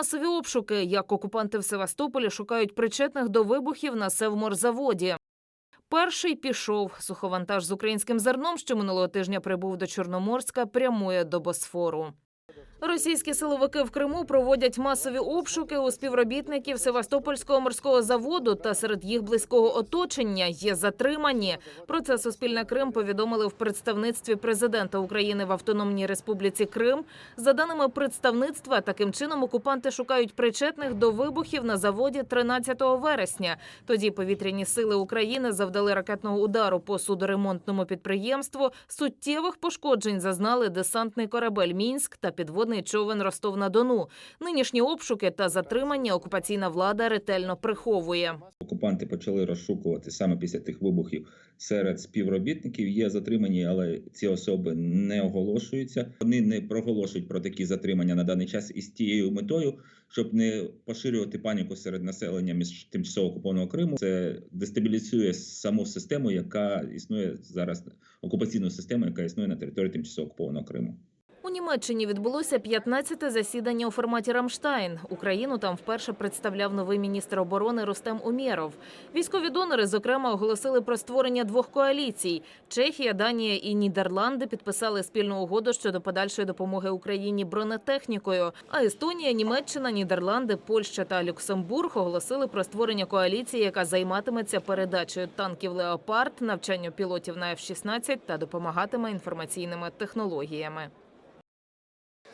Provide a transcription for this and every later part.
Масові обшуки, як окупанти в Севастополі шукають причетних до вибухів на Севморзаводі. Перший пішов. Суховантаж з українським зерном, що минулого тижня прибув до Чорноморська, прямує до Босфору. Російські силовики в Криму проводять масові обшуки у співробітників Севастопольського морського заводу та серед їх близького оточення є затримані. Про це Суспільне Крим повідомили в представництві президента України в Автономній Республіці Крим. За даними представництва, таким чином окупанти шукають причетних до вибухів на заводі 13 вересня. Тоді повітряні сили України завдали ракетного удару по судоремонтному підприємству. Суттєвих пошкоджень зазнали десантний корабель Мінськ та підводний човен Ростов на Дону. Нинішні обшуки та затримання окупаційна влада ретельно приховує. Окупанти почали розшукувати саме після тих вибухів серед співробітників. Є затримані, але ці особи не оголошуються. Вони не проголошують про такі затримання на даний час із тією метою, щоб не поширювати паніку серед населення між тимчасово окупованого Криму. Це дестабілізує саму систему, яка існує зараз, окупаційну систему, яка існує на території тимчасово окупованого Криму. У Німеччині відбулося 15-те засідання у форматі Рамштайн. Україну там вперше представляв новий міністр оборони Рустем Умєров. Військові донори, зокрема, оголосили про створення двох коаліцій. Чехія, Данія і Нідерланди підписали спільну угоду щодо подальшої допомоги Україні бронетехнікою. А Естонія, Німеччина, Нідерланди, Польща та Люксембург оголосили про створення коаліції, яка займатиметься передачею танків Леопард, навчанню пілотів на F-16 та допомагатиме інформаційними технологіями.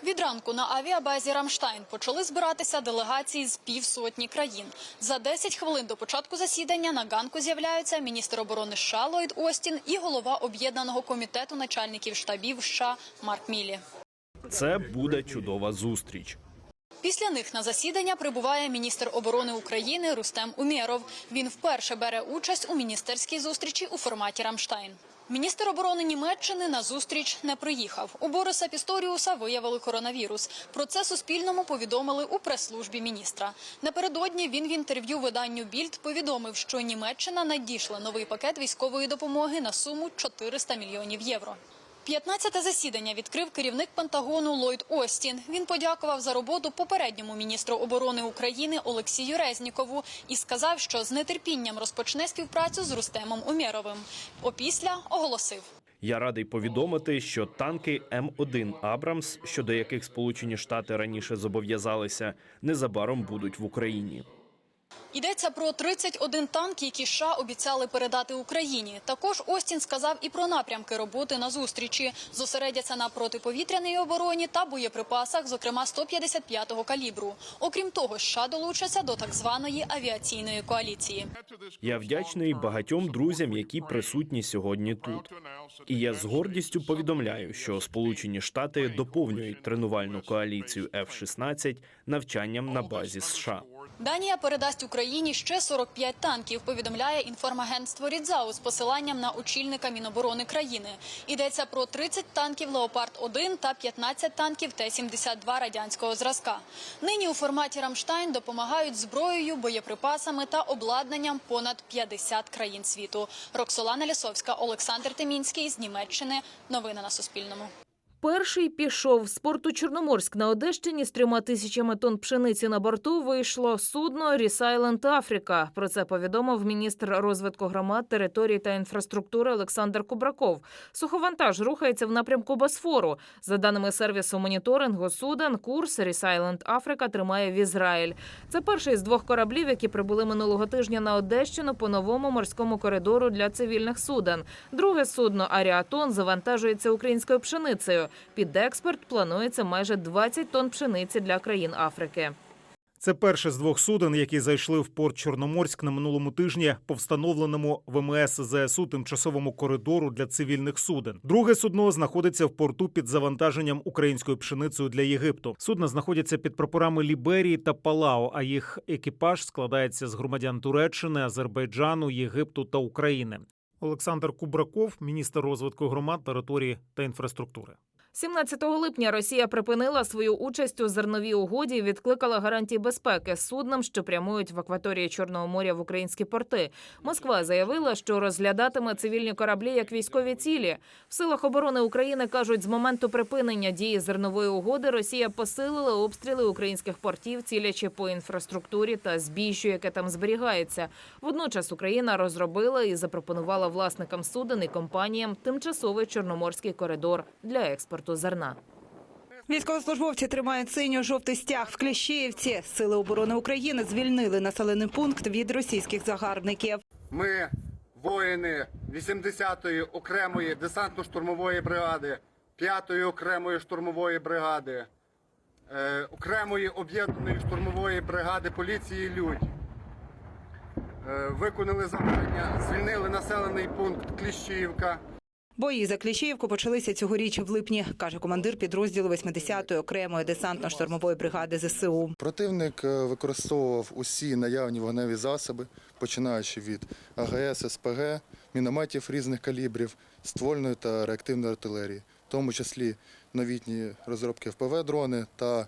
Від ранку на авіабазі Рамштайн почали збиратися делегації з півсотні країн. За 10 хвилин до початку засідання на ганку з'являються міністр оборони США Ллойд Остін і голова об'єднаного комітету начальників штабів США Марк Мілі. Це буде чудова зустріч. Після них на засідання прибуває міністр оборони України Рустем Умєров. Він вперше бере участь у міністерській зустрічі у форматі Рамштайн. Міністр оборони Німеччини на зустріч не приїхав. У Бориса Пісторіуса виявили коронавірус. Про це Суспільному повідомили у прес-службі міністра. Напередодні він в інтерв'ю виданню Більд повідомив, що Німеччина надійшла новий пакет військової допомоги на суму 400 мільйонів євро. 15-те засідання відкрив керівник Пентагону Ллойд Остін. Він подякував за роботу попередньому міністру оборони України Олексію Резнікову і сказав, що з нетерпінням розпочне співпрацю з Рустемом Умєровим. Опісля оголосив. Я радий повідомити, що танки М1 Абрамс, щодо яких Сполучені Штати раніше зобов'язалися, незабаром будуть в Україні. Йдеться про 31 танк, які США обіцяли передати Україні. Також Остін сказав і про напрямки роботи на зустрічі. Зосередяться на протиповітряній обороні та боєприпасах, зокрема 155-го калібру. Окрім того, США долучаться до так званої авіаційної коаліції. Я вдячний багатьом друзям, які присутні сьогодні тут. І я з гордістю повідомляю, що Сполучені Штати доповнюють тренувальну коаліцію F-16 навчанням на базі США. Данія передасть Україні ще 45 танків. Повідомляє інформагентство Рідзау з посиланням на очільника Міноборони країни. Йдеться про 30 танків Леопард 1 та 15 танків Т-72 радянського зразка. Нині у форматі Рамштайн допомагають зброєю, боєприпасами та обладнанням понад 50 країн світу. Роксолана Лісовська, Олександр Темінський з Німеччини. Новини на Суспільному. Перший пішов з порту Чорноморськ на Одещині з трьома тисячами тонн пшениці на борту вийшло судно Рісайленд Африка. Про це повідомив міністр розвитку громад, територій та інфраструктури Олександр Кубраков. Суховантаж рухається в напрямку Босфору. За даними сервісу моніторингу суден, курс Рісайленд Африка тримає в Ізраїль. Це перший з двох кораблів, які прибули минулого тижня на Одещину по новому морському коридору для цивільних суден. Друге судно Аріатон завантажується українською пшеницею. Під експорт планується майже 20 тонн пшениці для країн Африки. Це перше з двох суден, які зайшли в порт Чорноморськ на минулому тижні по встановленому ВМС ЗСУ тимчасовому коридору для цивільних суден. Друге судно знаходиться в порту під завантаженням українською пшеницею для Єгипту. Судна знаходяться під прапорами Ліберії та Палао, а їх екіпаж складається з громадян Туреччини, Азербайджану, Єгипту та України. Олександр Кубраков, міністр розвитку громад, території та інфраструктури. 17 липня Росія припинила свою участь у зерновій угоді і відкликала гарантії безпеки суднам, що прямують в акваторії Чорного моря в українські порти. Москва заявила, що розглядатиме цивільні кораблі як військові цілі. В силах оборони України кажуть, з моменту припинення дії зернової угоди Росія посилила обстріли українських портів, цілячи по інфраструктурі та збіжжю, яке там зберігається. Водночас Україна розробила і запропонувала власникам суден і компаніям тимчасовий чорноморський коридор для експорту зерна. Військовослужбовці тримають синьо-жовтий стяг в Кліщеївці. Сили оборони України звільнили населений пункт від російських загарбників. Ми воїни 80-ї окремої десантно-штурмової бригади, 5-ї окремої штурмової бригади, е, окремої об'єднаної штурмової бригади поліції Людь. Е, виконали завдання, звільнили населений пункт Кліщівка. Бої за Кліщеївку почалися цьогоріч в липні, каже командир підрозділу 80-ї окремої десантно-штурмової бригади ЗСУ. Противник е, використовував усі наявні вогневі засоби, починаючи від АГС, СПГ, мінометів різних калібрів, ствольної та реактивної артилерії, в тому числі новітні розробки ФПВ-дрони та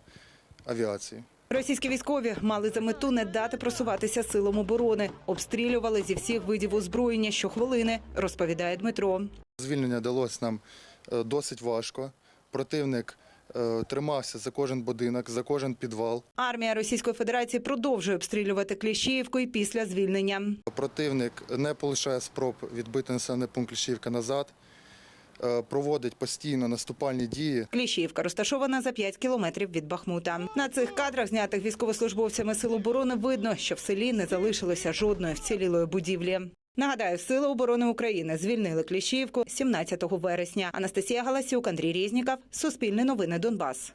авіації. Російські військові мали за мету не дати просуватися силам оборони. Обстрілювали зі всіх видів озброєння щохвилини, розповідає Дмитро. Звільнення далось нам е, досить важко. Противник е, тримався за кожен будинок, за кожен підвал. Армія Російської Федерації продовжує обстрілювати Кліщіївку і після звільнення. Противник не полишає спроб відбити населений пункт Кліщівка назад, проводить постійно наступальні дії. Кліщівка розташована за 5 кілометрів від Бахмута. На цих кадрах, знятих військовослужбовцями Сил оборони, видно, що в селі не залишилося жодної вцілілої будівлі. Нагадаю, Сили оборони України звільнили Кліщівку 17 вересня. Анастасія Галасюк, Андрій Різніков, Суспільне новини Донбас.